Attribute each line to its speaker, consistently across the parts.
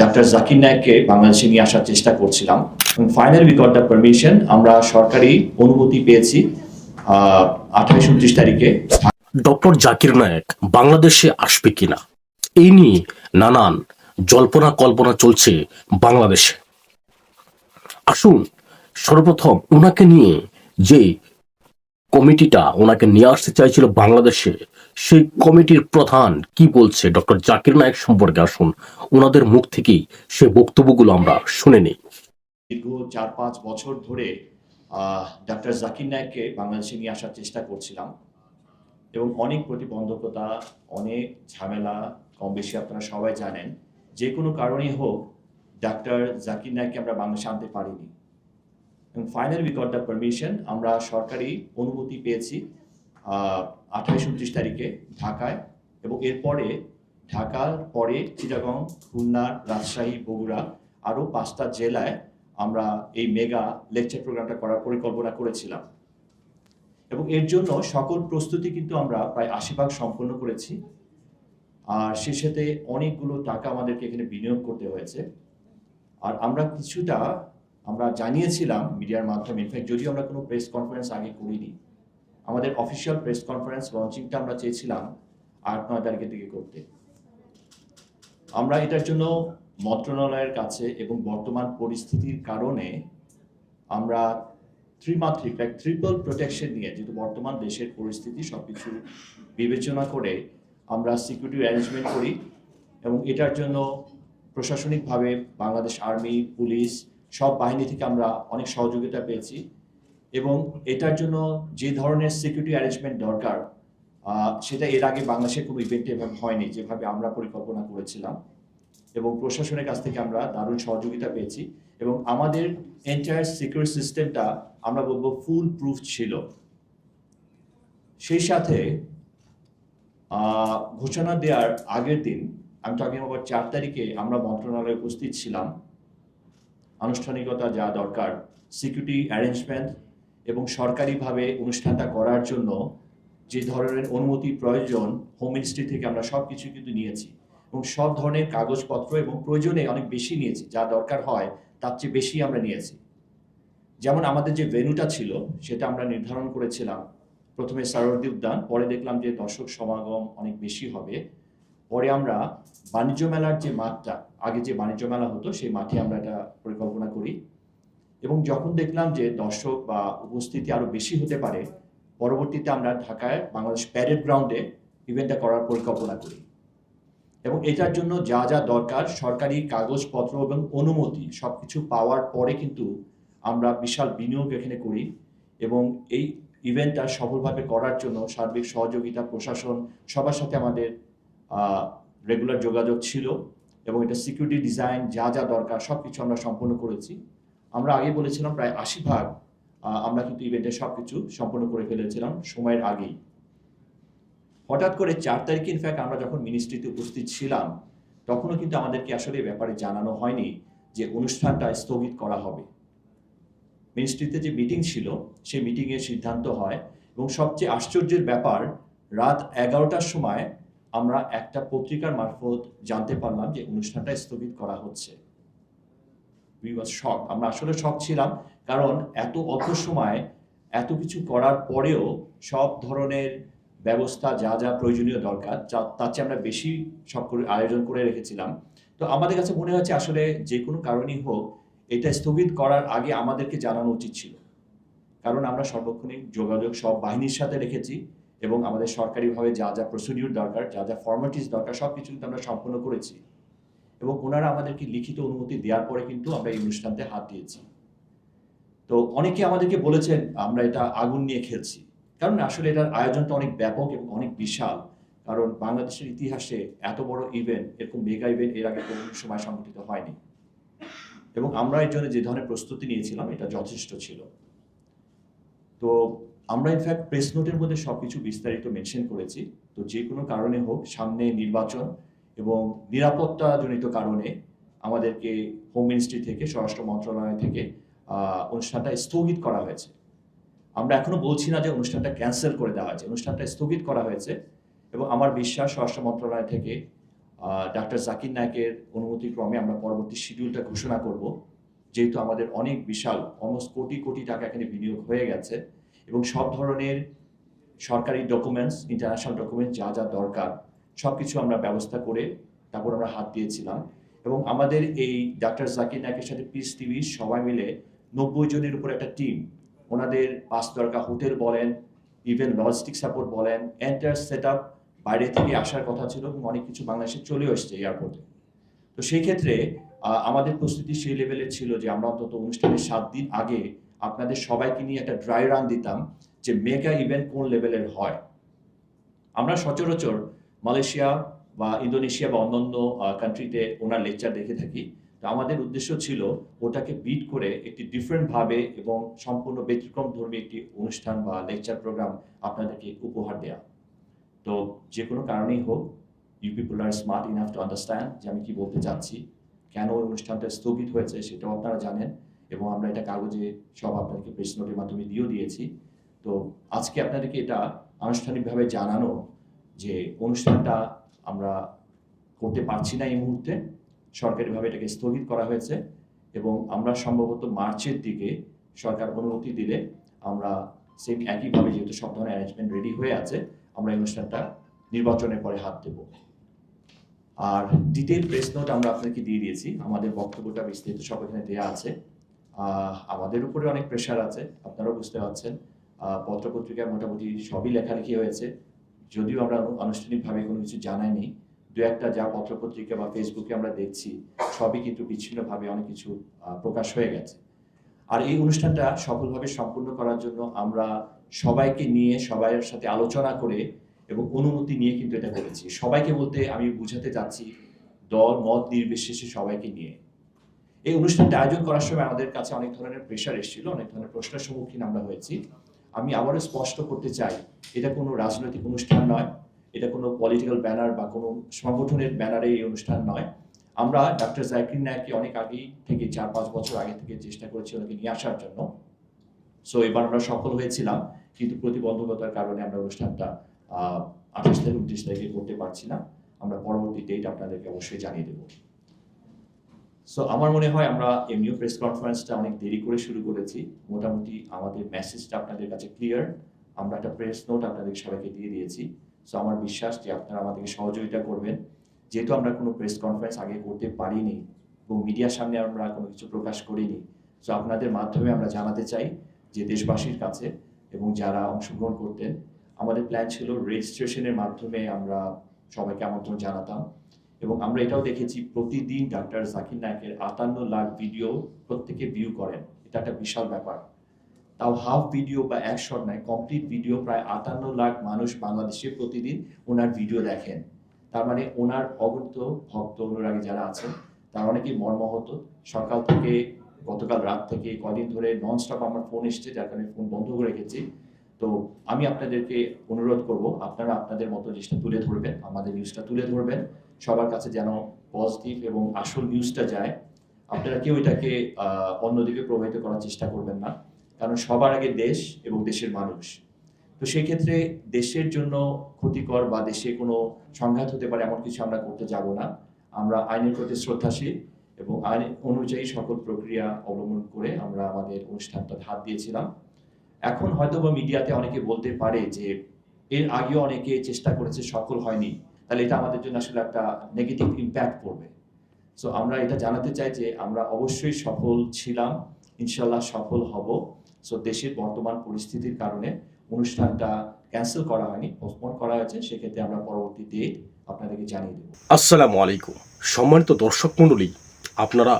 Speaker 1: Doctor Zakir নায়ককে বাংলাদেশে নিয়ে আসার চেষ্টা করছিলাম। এবং final we got the permission আমরা সরকারি অনুমতি পেয়েছি আঠাইশ, উনত্রিশ তারিখে।
Speaker 2: ডক্টর জাকির নায়েক বাংলাদেশে আসবে কিনা? এই নিয়ে নানান জল্পনা কল্পনা চলছে বাংলাদেশে। আসুন, সর্বপ্রথম ওনাকে নিয়ে যে কমিটিটা ওনাকে নিয়ে আসতে চাইছিল বাংলাদেশে সেই কমিটির প্রধান কি বলছে? ডক্টর জাকির নায়ক সম্পর্কে আসুন। ওনাদের মুখ থেকেই সে বক্তব্যগুলো আমরা শুনে নিই।
Speaker 1: দীর্ঘ চার, পাঁচ বছর ধরে ডাক্তার জাকির নায়ককে বাংলাদেশে নিয়ে আসার চেষ্টা করছিলাম। এবং অনেক প্রতিবন্ধকতা, অনেক ঝামেলা কম বেশি আপনারা সবাই জানেন। যে কোনো কারণেই হোক, ডাক্তার জাকির নায়ককে আমরা বাংলাদেশে আনতে পারিনি। এবং final we got the permission আমরা সরকারি অনুমতি পেয়েছি। আঠাইশ উনত্রিশ তারিখে ঢাকায় এবং এরপরে ঢাকার পরে চিটাগং, খুলনা, রাজশাহী, বগুড়া আরও পাঁচটা জেলায় আমরা এই মেগা লেকচার প্রোগ্রামটা করার পরিকল্পনা করেছিলাম। এবং এর জন্য সকল প্রস্তুতি কিন্তু আমরা প্রায় আশি ভাগ সম্পন্ন করেছি। আর সে সাথে অনেকগুলো টাকা আমাদেরকে এখানে বিনিয়োগ করতে হয়েছে। আর আমরা কিছুটা আমরা জানিয়েছিলাম মিডিয়ার মাধ্যমে ইনফ্যাক্ট যদিও আমরা কোনো প্রেস কনফারেন্স আগে করিনি আমাদের অফিসিয়াল প্রেস কনফারেন্স লঞ্চিংটা আমরা চেয়েছিলাম আট, নয় তারিখের দিকে করতে। আমরা এটার জন্য মন্ত্রণালয়ের কাছে এবং বর্তমান পরিস্থিতির কারণে আমরা ত্রিমাত্রিক এক ট্রিপল প্রোটেকশন নিয়ে যেহেতু বর্তমান দেশের পরিস্থিতি সবকিছু বিবেচনা করে আমরা সিকিউরিটি অ্যারেঞ্জমেন্ট করি এবং এটার জন্য প্রশাসনিকভাবে বাংলাদেশ আর্মি পুলিশ সব বাহিনী থেকে আমরা অনেক সহযোগিতা পেয়েছি। এবং এটার জন্য যে ধরনের সিকিউরিটি অ্যারেঞ্জমেন্ট দরকার সেটা এর আগে বাংলাদেশের কোনো ইভেন্টে এভাবে হয়নি, যেভাবে আমরা পরিকল্পনা করেছিলাম। এবং প্রশাসনের কাছ থেকে আমরা দারুণ সহযোগিতা পেয়েছি এবং আমাদের এন্টায়ার সিকিউর সিস্টেমটা আমরা বলব ফুল প্রুফ ছিল। সেই সাথে ঘোষণা দেওয়ার আগের দিন আমি টকিং আবার চার তারিখে আমরা মন্ত্রণালয়ে উপস্থিত ছিলাম। আনুষ্ঠানিকতা যা দরকার সিকিউরিটি অ্যারেঞ্জমেন্ট এবং সরকারিভাবে অনুষ্ঠানটা করার জন্য যে ধরনের অনুমতি প্রয়োজন হোম মিনিস্ট্রি থেকে আমরা সব কিছু কিন্তু নিয়েছি। এবং সব ধরনের কাগজপত্র এবং প্রয়োজনে অনেক বেশি নিয়েছি, যা দরকার হয় তার চেয়ে বেশি আমরা নিয়েছি। যেমন আমাদের যে ভেন্যুটা ছিল, সেটা আমরা নির্ধারণ করেছিলাম। প্রথমে সারদী উদ্যান, পরে দেখলাম যে দর্শক সমাগম অনেক বেশি হবে। পরে আমরা বাণিজ্য মেলার যে মাঠটা, আগে যে বাণিজ্য মেলা হতো, সেই মাঠে আমরা এটা পরিকল্পনা করি। এবং যখন দেখলাম যে দর্শক বা উপস্থিতি আরও বেশি হতে পারে, পরবর্তীতে আমরা ঢাকায় বাংলাদেশ প্যারেড গ্রাউন্ডে ইভেন্টটা করার পরিকল্পনা করি। এবং এটার জন্য যা যা দরকার, সরকারি কাগজপত্র এবং অনুমতি সবকিছু পাওয়ার পরে কিন্তু আমরা বিশাল বিনিয়োগ এখানে করি এবং এই ইভেন্টটা সফলভাবে করার জন্য সার্বিক সহযোগিতা, প্রশাসন, সবার সাথে আমাদের রেগুলার যোগাযোগ ছিল এবং এটা সিকিউরিটি ডিজাইন যা যা দরকার সব কিছু আমরা সম্পন্ন করেছি। আমরা আগে বলেছিলাম প্রায় আশি ভাগ আমরা কিন্তু ইভেন্টের সব কিছু সম্পন্ন করে ফেলেছিলাম সময়ের আগেই। হঠাৎ করে চার তারিখে ইনফ্যাক্ট আমরা যখন মিনিস্ট্রিতে উপস্থিত ছিলাম, তখনও কিন্তু আমাদেরকে আসলে ব্যাপারে জানানো হয়নি যে অনুষ্ঠানটা স্থগিত করা হবে। মিনিস্ট্রিতে যে মিটিং ছিল, সেই মিটিংয়ে সিদ্ধান্ত হয় এবং সবচেয়ে আশ্চর্যের ব্যাপার, রাত এগারোটার সময় আমরা একটা পত্রিকার মারফত জানতে পারলাম যে অনুষ্ঠানটা স্থগিত করা হচ্ছে। আমরা আসলে শক ছিলাম কারণ এত অল্প সময় এত কিছু করার পরেও সব ধরনের ব্যবস্থা যা যা প্রয়োজনীয় দরকার, যা- তার চেয়ে আমরা বেশি সব আয়োজন করে রেখেছিলাম। তো আমাদের কাছে মনে হচ্ছে আসলে যে কোনো কারণেই হোক, এটা স্থগিত করার আগে আমাদেরকে জানানো উচিত ছিল। কারণ আমরা সর্বক্ষণিক যোগাযোগ সব বাহিনীর সাথে রেখেছি এবং আমাদের সরকারিভাবে যা যা প্রসিডিউর দরকার, যা যা ফর্মালিটিস দরকার সব কিছু কিন্তু আমরা সম্পন্ন করেছি। এবং ওনারা আমাদেরকে লিখিত অনুমতি দেওয়ার পরে কিন্তু আমরা এই অনুষ্ঠানতে হাত দিয়েছি। তো অনেকে আমাদেরকে বলেছেন, আমরা এটা আগুন নিয়ে খেলছি। কারণ আসলে এটার আয়োজনটা অনেক ব্যাপক এবং অনেক বিশাল। কারণ বাংলাদেশের ইতিহাসে এত বড় ইভেন্ট এরকম মেগা ইভেন্ট এর আগে কোনো সময় সংগঠিত হয়নি। এবং আমরা এর জন্য যে ধরনের প্রস্তুতি নিয়েছিলাম, এটা যথেষ্ট ছিল। তো আমরা ইনফ্যাক্ট প্রেস নোটের মধ্যে সবকিছু বিস্তারিত মেনশন করেছি। তো যে কোনো কারণে হোক, সামনে নির্বাচন এবং নিরাপত্তাজনিত কারণে আমাদেরকে হোম মিনিস্ট্রি থেকে, স্বরাষ্ট্র মন্ত্রণালয় থেকে অনুষ্ঠানটা স্থগিত করা হয়েছে। আমরা এখনও বলছি না যে অনুষ্ঠানটা ক্যান্সেল করে দেওয়া হয়েছে। অনুষ্ঠানটা স্থগিত করা হয়েছে এবং আমার বিশ্বাস স্বরাষ্ট্র মন্ত্রণালয় থেকে ডাক্তার জাকির নায়কের অনুমতিক্রমে আমরা পরবর্তী শিডিউলটা ঘোষণা করব। যেহেতু আমাদের অনেক বিশাল অলমোস্ট কোটি কোটি টাকা এখানে বিনিয়োগ হয়ে গেছে এবং সব ধরনের সরকারি ডকুমেন্টস ইন্টারন্যাশনাল ডকুমেন্টস যা যা দরকার সব কিছু আমরা ব্যবস্থা করে তারপর আমরা হাত দিয়েছিলাম। এবং আমাদের এই ডাক্তার জাকির নায়কের সাথে পিস টিভি সবাই মিলে নব্বই জনের উপর একটা টিম, ওনাদের পাঁচ দরকার হোটেল বলেন, ইভেন লজিস্টিক সাপোর্ট বলেন, এন্টার সেট আপ বাইরে থেকে আসার কথা ছিল এবং অনেক কিছু বাংলাদেশে চলে এসছে এয়ারপোর্টে তো সেই ক্ষেত্রে আমাদের প্রস্তুতি সেই লেভেলের ছিল যে আমরা অন্তত অনুষ্ঠানের সাত দিন আগে আপনাদের সবাইকে নিয়ে একটা ড্রাই রান দিতাম যে মেগা ইভেন্ট কোন লেভেলের হয়। আমরা সচরাচর মালয়েশিয়া বা ইন্দোনেশিয়া বা অন্যান্য কান্ট্রিতে ওনার লেকচার দেখে থাকি। তো আমাদের উদ্দেশ্য ছিল ওটাকে বিট করে একটি ডিফারেন্ট ভাবে এবং সম্পূর্ণ ব্যতিক্রম ধর্মী একটি অনুষ্ঠান বা লেকচার প্রোগ্রাম আপনাদেরকে উপহার দেওয়া তো যে কোনো কারণেই হোক you people are smart enough to understand যে আমি কি বলতে চাচ্ছি, কেন ওই অনুষ্ঠানটা স্থগিত হয়েছে সেটাও আপনারা জানেন এবং আমরা এটা কাগজে সব আপনাদেরকে প্রেস নোটের মাধ্যমে দিয়েও দিয়েছি। তো আজকে আপনাদেরকে এটা আনুষ্ঠানিকভাবে জানানো যে অনুষ্ঠানটা আমরা করতে পারছি না এই মুহূর্তে, সরকারিভাবে এটাকে স্থগিত করা হয়েছে এবং আমরা সম্ভবত মার্চের দিকে সরকার অনুমতি দিলে আমরা সেম একইভাবে যেহেতু সব ধরনের অ্যারেঞ্জমেন্ট রেডি হয়ে আছে, আমরা এই অনুষ্ঠানটা নির্বাচনের পরে হাত দেব। আর ডিটেল প্রেস নোট আমরা আপনাকে দিয়ে দিয়েছি, আমাদের বক্তব্যটা বিস্তারিত সব এখানে দেওয়া আছে। আমাদের উপরে অনেক প্রেশার আছে, আপনারাও বুঝতে পারছেন। পত্রপত্রিকায় মোটামুটি সবই লেখালেখি হয়েছে। যদিও আমরা আনু- আনুষ্ঠানিকভাবে কোনো কিছু জানাইনি, দু একটা যা পত্রপত্রিকা বা ফেসবুকে আমরা দেখছি, সবই কিন্তু বিচ্ছিন্নভাবে অনেক কিছু প্রকাশ হয়ে গেছে। আর এই অনুষ্ঠানটা সফলভাবে সম্পূর্ণ করার জন্য আমরা সবাইকে নিয়ে, সবাইয়ের সাথে আলোচনা করে এবং অনুমতি নিয়ে কিন্তু এটা করেছি। সবাইকে বলতে আমি বুঝাতে চাচ্ছি, দল, মত নির্বিশেষে সবাইকে নিয়ে। এই অনুষ্ঠানটা আয়োজন করার সময় আমাদের কাছে অনেক ধরনের প্রেশার এসেছিল, অনেক ধরনের প্রশ্নের সম্মুখীন আমরা হয়েছি। আমি আবারও স্পষ্ট করতে চাই, এটা কোনো রাজনৈতিক অনুষ্ঠান নয়, এটা কোনো পলিটিক্যাল ব্যানার বা কোনো সংগঠনের ব্যানারে এই অনুষ্ঠান নয়। আমরা ডক্টর জাকির নায়ককে অনেক আগেই থেকে চার পাঁচ বছর আগে থেকে চেষ্টা করেছি ওনাকে নিয়ে আসার জন্য। সো এবার আমরা সফল হয়েছিলাম, কিন্তু প্রতিবন্ধকতার কারণে আমরা অনুষ্ঠানটা আঠাশ তারিখ, উনত্রিশ তারিখে করতে পারছি না। আমরা পরবর্তী ডেট আপনাদেরকে অবশ্যই জানিয়ে দেবো। সো আমার মনে হয় আমরা এমনিও প্রেস কনফারেন্সটা অনেক দেরি করে শুরু করেছি। মোটামুটি আমাদের মেসেজটা আপনাদের কাছে ক্লিয়ার আমরা একটা প্রেস নোট আপনাদের সবাইকে দিয়ে দিয়েছি। সো আমার বিশ্বাস যে আপনারা আমাদেরকে সহযোগিতা করবেন। যেহেতু আমরা কোনো প্রেস কনফারেন্স আগে করতে পারিনি এবং মিডিয়ার সামনে আমরা কোনো কিছু প্রকাশ করিনি। সো আপনাদের মাধ্যমে আমরা জানাতে চাই যে দেশবাসীর কাছে এবং যারা অংশগ্রহণ করতেন, আমাদের প্ল্যান ছিল রেজিস্ট্রেশনের মাধ্যমে আমরা সবাইকে আমন্ত্রণ জানাতাম। এবং আমরা এটাও দেখেছি প্রতিদিন ডাক্তার জাকির নায়কের আটান্ন লাখ ভিডিও প্রত্যেকে ভিউ করেন। এটা একটা বিশাল ব্যাপার। তাও হাফ ভিডিও বা এক শট নয় কমপ্লিট ভিডিও প্রায় আটান্ন লাখ মানুষ বাংলাদেশে প্রতিদিন ওনার ভিডিও দেখেন। তার মানে ওনার অগণিত ভক্ত অনুরাগী যারা আছেন, তার অনেকেই মর্মাহত। সকাল থেকে, গতকাল রাত থেকে কদিন ধরে নন স্টপ আমার ফোন এসছে, যার কারণে ফোন বন্ধ করে রেখেছি। তো আমি আপনাদেরকে অনুরোধ করব, আপনারা আপনাদের মতো জিনিসটা তুলে ধরবেন, আমাদের নিউজটা তুলে ধরবেন। সবার কাছে যেন পজিটিভ এবং আসল নিউজটা যায়, আপনারা কেউ এটাকে অন্যদিকে প্রভাবিত করার চেষ্টা করবেন না। কারণ সবার আগে দেশ এবং দেশের মানুষ। তো সেই ক্ষেত্রে দেশের জন্য ক্ষতিকর বা দেশে কোনো সংঘাত হতে পারে এমন কিছু আমরা করতে যাব না। আমরা আইনের প্রতি শ্রদ্ধাশীল এবং আইন অনুযায়ী সকল প্রক্রিয়া অবলম্বন করে আমরা আমাদের অনুষ্ঠানটা হাত দিয়েছিলাম। এখন হয়তো বা মিডিয়াতে অনেকে বলতে পারে যে, এর আগেও অনেকে চেষ্টা করেছে, সফল হয়নি। তাহলে এটা আমাদের জন্য আসলে একটা নেগেটিভ ইম্প্যাক্ট পড়বে। সো আমরা এটা জানাতে চাই যে আমরা অবশ্যই সফল ছিলাম ইনশাল্লাহ সফল হব। সো দেশের বর্তমান পরিস্থিতির কারণে অনুষ্ঠানটা ক্যান্সেল করা হয়নি পোস্টপোন করা হয়েছে, সেক্ষেত্রে আমরা পরবর্তী ডেট আপনাদেরকে জানিয়ে দেবো।
Speaker 2: আসসালামু আলাইকুম। সম্মানিত দর্শক মণ্ডলী, আপনারা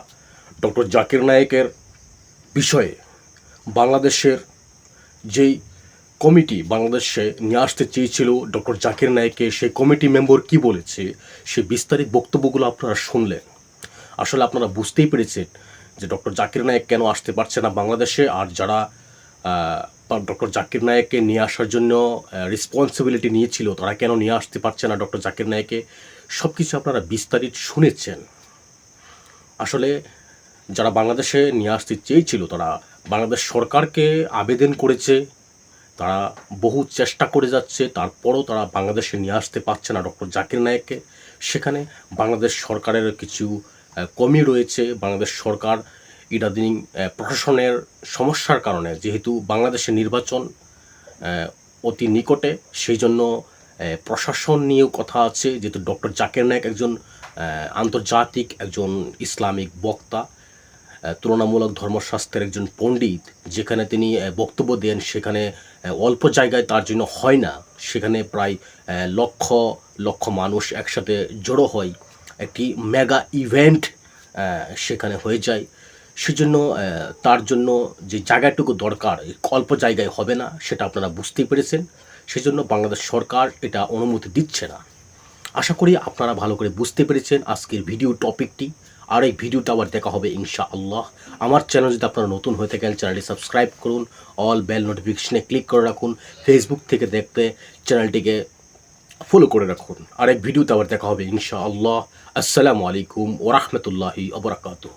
Speaker 2: ডক্টর জাকির নায়েকের বিষয়ে বাংলাদেশের যেই কমিটি বাংলাদেশে নিয়ে আসতে চেয়েছিল ডক্টর জাকির নায়েককে সেই কমিটি মেম্বার কি বলেছে, সে বিস্তারিত বক্তব্যগুলো আপনারা শুনলেন। আসলে আপনারা বুঝতেই পেরেছেন যে ডক্টর জাকির নায়েক কেন আসতে পারছে না বাংলাদেশে, আর যারা ডক্টর জাকির নায়েককে নিয়ে আসার জন্য রেসপন্সিবিলিটি নিয়েছিল, তারা কেন নিয়ে আসতে পারছে না ডক্টর জাকির নায়েককে? সব কিছু আপনারা বিস্তারিত শুনেছেন। আসলে যারা বাংলাদেশে নিয়ে আসতে চেয়েছিল, তারা বাংলাদেশ সরকারকে আবেদন করেছে তারা বহু চেষ্টা করে যাচ্ছে, তারপরও তারা বাংলাদেশে নিয়ে আসতে পারছে না ডক্টর জাকির নায়েককে। সেখানে বাংলাদেশ সরকারের কিছু কমি রয়েছে। বাংলাদেশ সরকার ইদানিং প্রশাসনের সমস্যার কারণে, যেহেতু বাংলাদেশের নির্বাচন অতি নিকটে, সেই জন্য প্রশাসন নিয়েও কথা আছে। যেহেতু ডক্টর জাকির নায়েক একজন আন্তর্জাতিক একজন ইসলামিক বক্তা তুলনামূলক ধর্মশাস্ত্রের একজন পণ্ডিত, যেখানে তিনি বক্তব্য দেন, সেখানে অল্প জায়গায় তার জন্য হয় না। সেখানে প্রায় লক্ষ লক্ষ মানুষ একসাথে জড়ো হয়। একটি মেগা ইভেন্ট সেখানে হয়ে যায়। সেজন্য তার জন্য যে জায়গাটুকু দরকার অল্প জায়গায় হবে না, সেটা আপনারা বুঝতেই পেরেছেন। সেজন্য বাংলাদেশ সরকার এটা অনুমতি দিচ্ছে না। আশা করি আপনারা ভালো করে বুঝতে পেরেছেন আজকের ভিডিও টপিকটি। আর এই ভিডিওটা আবার দেখা হবে ইনশা আল্লাহ আমার চ্যানেল যদি আপনারা নতুন হয়ে থাকেন চ্যানেলটি সাবস্ক্রাইব করুন অল বেল নোটিফিকেশনে ক্লিক করে রাখুন ফেসবুক থেকে দেখতে চ্যানেলটিকে ফলো করে রাখুন। আর এক ভিডিওতে আবার দেখা হবে ইনশা আল্লাহ আসসালামু আলাইকুম ওরহমতুল্লাহি আবরাকাতুহ